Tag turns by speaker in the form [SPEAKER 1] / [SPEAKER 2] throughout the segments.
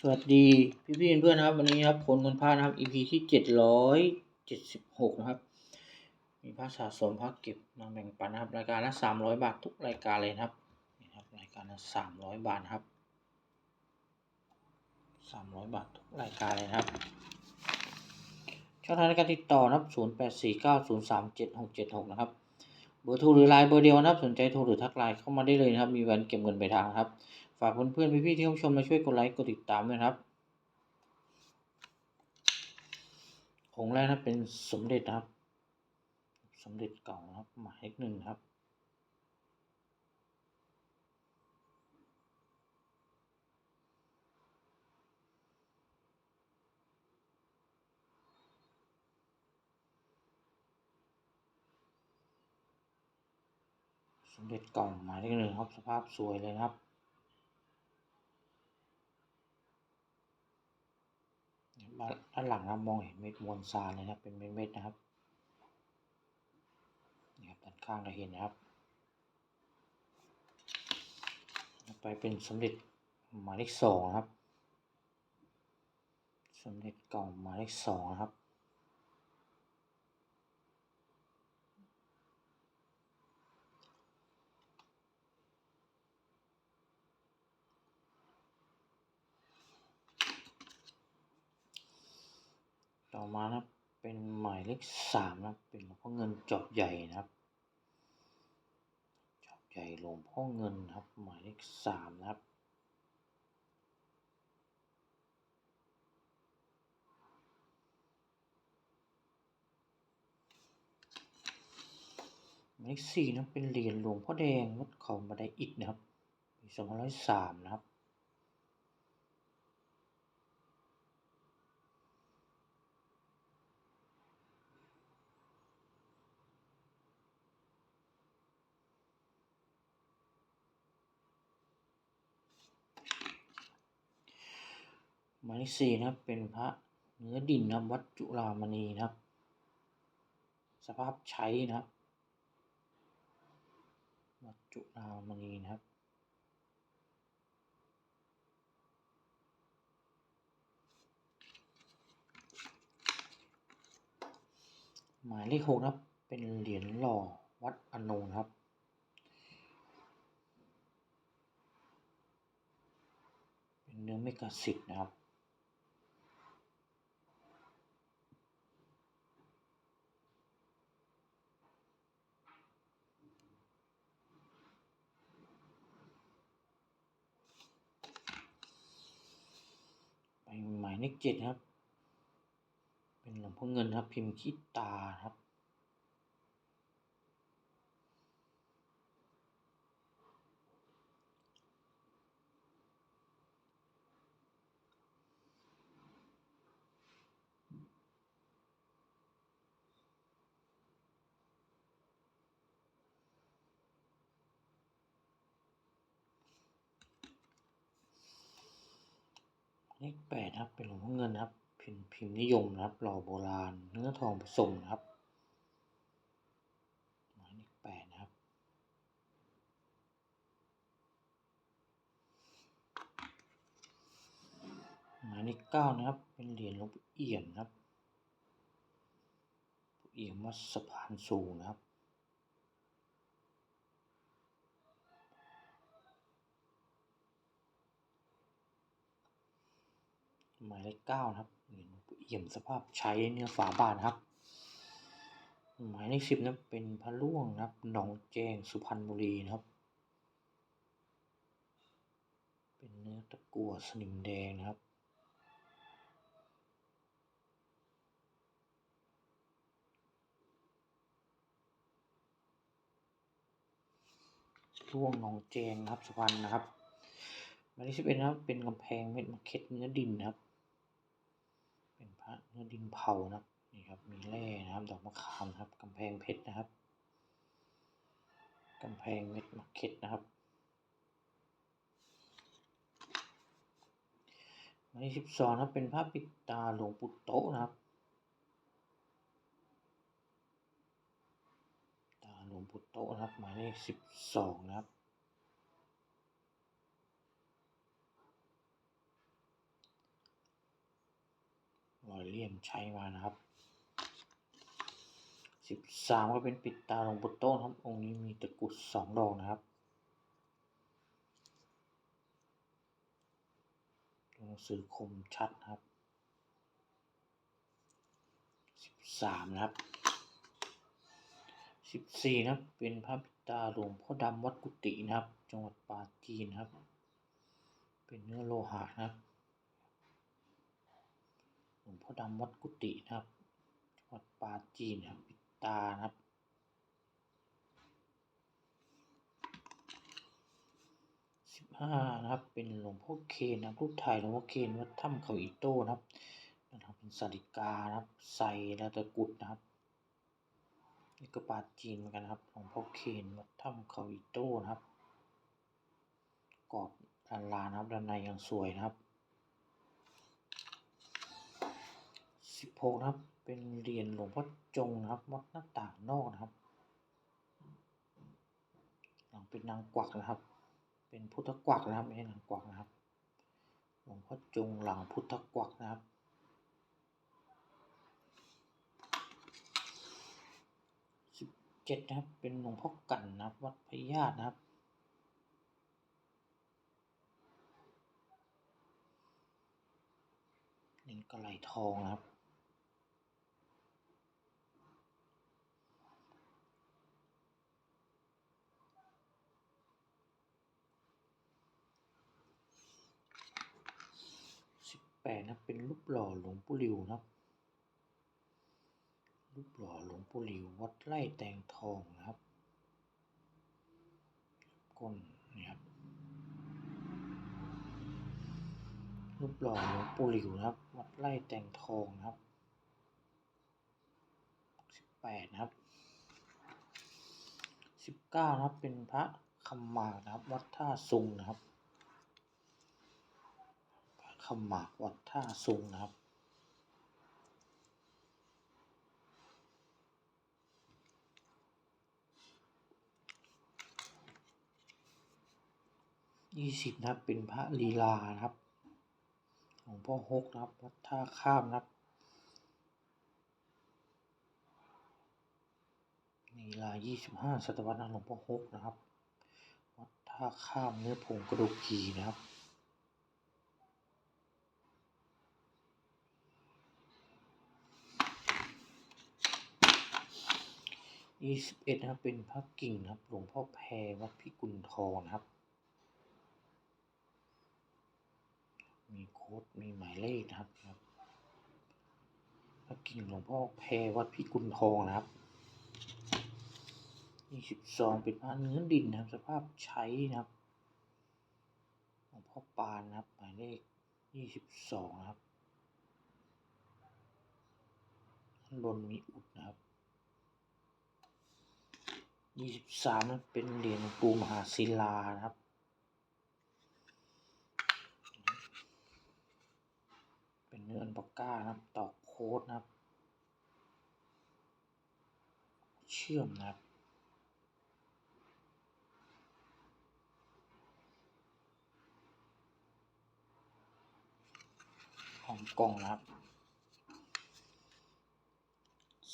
[SPEAKER 1] สวัสดีพี่พี่ๆเพื่อนๆนะครับ วันนี้นะครับผลเงินพระนะครับ EP ที่เจ็ดร้อยเจ็ดสิบหกนะครับ มีพระสะสมพระเก็บมาแบ่งปันนะครับ รายการละสามร้อยบาททุกรายการเลยนะครับนี่ครับรายการละสามร้อยบาทครับสามร้อยบาททุกรายการเลยนะครับช่องทางในการติดต่อนะครับศูนย์แปดสี่เก้าศูนย์สามเจ็ดหกเจ็ดหกนะครับเบอร์โทรหรือไลน์เบอร์เดียวนะครับสนใจโทรหรือทักไลน์เข้ามาได้เลยนะครับ มีวันเก็บเงินไปลายทางครับ ฝากเพื่อนๆพี่ๆที่เข้าชมมาช่วยกดไลค์กดติดตามด้วยนะครับ องค์แรกนะเป็นสมเด็จครับ สมเด็จเก่าครับ หมายเลขหนึ่งครับสมเด็จเก่าหมายเลขหนึ่งครับสภาพสวยเลยครับ ด้านหลังนะครับมองเห็นเม็ดมวลทรายเลยนะเป็นเม็ดๆนะครับนี่ครับด้านข้างเราเห็นนะครับไปเป็นสมเด็จหมายเลขสองนะครับสมเด็จเก่าหมายเลขสองนะครับ ต่อมานะครับเป็นหมายเลขสามนะเป็นหลวงพ่อเงินจอบใหญ่นะครับจอบใหญ่หลวงพ่อเงินครับ หมายเลขสามนะครับหมายเลขสี่นะเป็นเหรียญหลวงพ่อแดงวัดเขาบันไดอิฐนะครับปีสองร้อยสามนะครับ มายเลขสี่นะครับ เป็นพระเนื้อดินนะวัดจุฬามณีนะครับ สภาพใช้นะครับ วัดจุฬามณีนะครับหมายเลขหกนะครับ เป็นเหรียญหล่อวัดอนงนะครับ เป็นเนื้อเมกะสิทธ์นะครับ ไปหมาย เลขเจ็ดครับ เป็นหลวงพ่อเงินครับ พิมพ์คิดตาครับ ขแปดครับ เป็นหลวงพ่อเงินครับ พิมพ์พิมพ์นิยมนะครับ หล่อโบราณ เนื้อทองผสมนะครับหมายเลขแปดนะครับ หมายเลขเก้านะครับ เป็นเหรียญหลวงปู่เอี่ยมนะครับปู่เอี่ยมวัดสะพานสูงนะครับ หมายเลขเก้านะครับเหรียญเอี่ยมสภาพใช้เนื้อฝาบานนะครับ หมายเลขสิบนะเป็นพระล่วงนะครับหนองแจงสุพรรณบุรีนะครับ เป็นเนื้อตะกั่วสนิมแดงนะครับร่วงหนองแจงนะครับสุพรรณนะครับหมายเลขสิบเอ็ดนะครับเป็นกำแพงเม็ดมะเข็ดเนื้อดินนะครับ ระเนื้อดินเผานะครับนี่ครับมีแร่นะครับดอกมะขามนะครับกำแพงเพชรนะครับกำแพงเม็ดมะเข็ดนะครับหมายเลขสิบสองนะครับเป็นพระปิดตาหลวงปู่โตนะครับตาหลวงปู่โตนะครับหมายเลขสิบสองนะครับ ลี่ยมใช้มานะครับสิบสามก็เป็นปิดตาหลวงปู่โต้งครับ องค์นี้มีตะกุดสองดอกนะครับตัวหนังสือคมชัดครับสิบสามนะครับสิบสี่นะครับ เป็นพระปิดตาหลวงพ่อดำวัดกุฏินะครับ จังหวัดปราจีนครับ เป็นเนื้อโลหะนะครับ ลวงพ่อดำวัดกุฏินะครับจังหวัดปาจีนะครับปิดตานะครับสิบห้านะครับ เป็นหลวงพ่อเคนนะรูปถ่ายหลวงพ่อเคนวัดถ้ำเขาอีโต้นะครับนะครับ เป็นสาริกานะครับ ใส่แล้วตะกุดนะครับนี่ก็ปาจีนเหมือนกันครับหลวงพ่อเคนวัดถ้ำเขาอีโต้นะครับกรอบลานลานะครับด้านในยังสวยนะครับ สิบหกนะครับ เป็นเหรียญหลวงพ่อจงนะครับวัดหน้าต่างนอกนะครับหลังเป็นนางกวักนะครับ เป็นพุทธกวักนะครับไม่ใช่นางกวักนะครับหลวงพ่อจงหลังพุทธกวักนะครับสิบเจ็ดนะครับ เป็นหลวงพ่อกันนะครับ วัดพญาตนะครับนี่กระไหลทองนะครับ ปดนะเป็นรูปหล่อหลวงปู่หลิวนะครับ รูปหล่อหลวงปู่หลิววัดไร่แตงทองนะครับก้นนี่ครับรูปหล่อหลวงปู่หลิวนะครับ วัดไร่แตงทองนะครับสิบแปดนะครับสิบเก้านะครับเป็นพระคำมานะครับ วัดท่าซุงนะครับ พระคำหมากวัดท่าซุงนะครับ ยี่สิบนะครับเป็นพระลีลานะครับหลวงพ่อฮกนะครับ วัดท่าข้ามนะครับ ลีลายี่สิบห้าศตวรรษหลวงพ่อฮกนะครับ วัดท่าข้ามเนื้อผงกระดูกกีนะครับ ยี่สิบเอ็ดนะครับเป็นพระกิ่งนะครับหลวงพ่อแพรวัดพิกุลทองนะครับ มีโค้ดมีหมายเลขนะครับพระกิ่งหลวงพ่อแพรวัดพิกุลทองนะครับยี่สิบสองเป็นพระเนื้อดินนะครับ สภาพใช้นะครับหลวงพ่อปานนะครับหมายเลขยี่สิบสองนะครับด้านบนมีอุดนะครับ ยี่สิบสามนะเป็นเหรียญปูมหาศิลานะครับเป็นเนื้ออันปากก้านะครับตอโค้ดนะครับ เชื่อมนะครับของกล่องนะครับ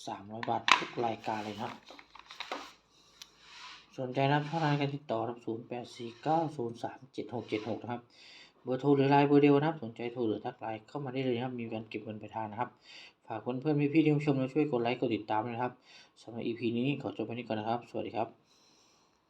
[SPEAKER 1] สามร้อยบาททุกรายการเลยนะครับ สนใจนะครับช่องทางการติดต่อครับ0 8 4 9 0 3 7 6 7 6นะครับ เบอร์โทรหรือไลน์เบอร์เดียวนะครับ สนใจโทรหรือทักไลน์เข้ามาได้เลยนะครับ มีการเก็บเงินปทางนะครับ ฝากเพื่อนเพี่ๆที่ชมและช่วยกดไลค์กดติดตามด้วยนะครับสำหรับ EP นี้ขอจบไปนี้ก่อนนะครับ สวัสดีครับ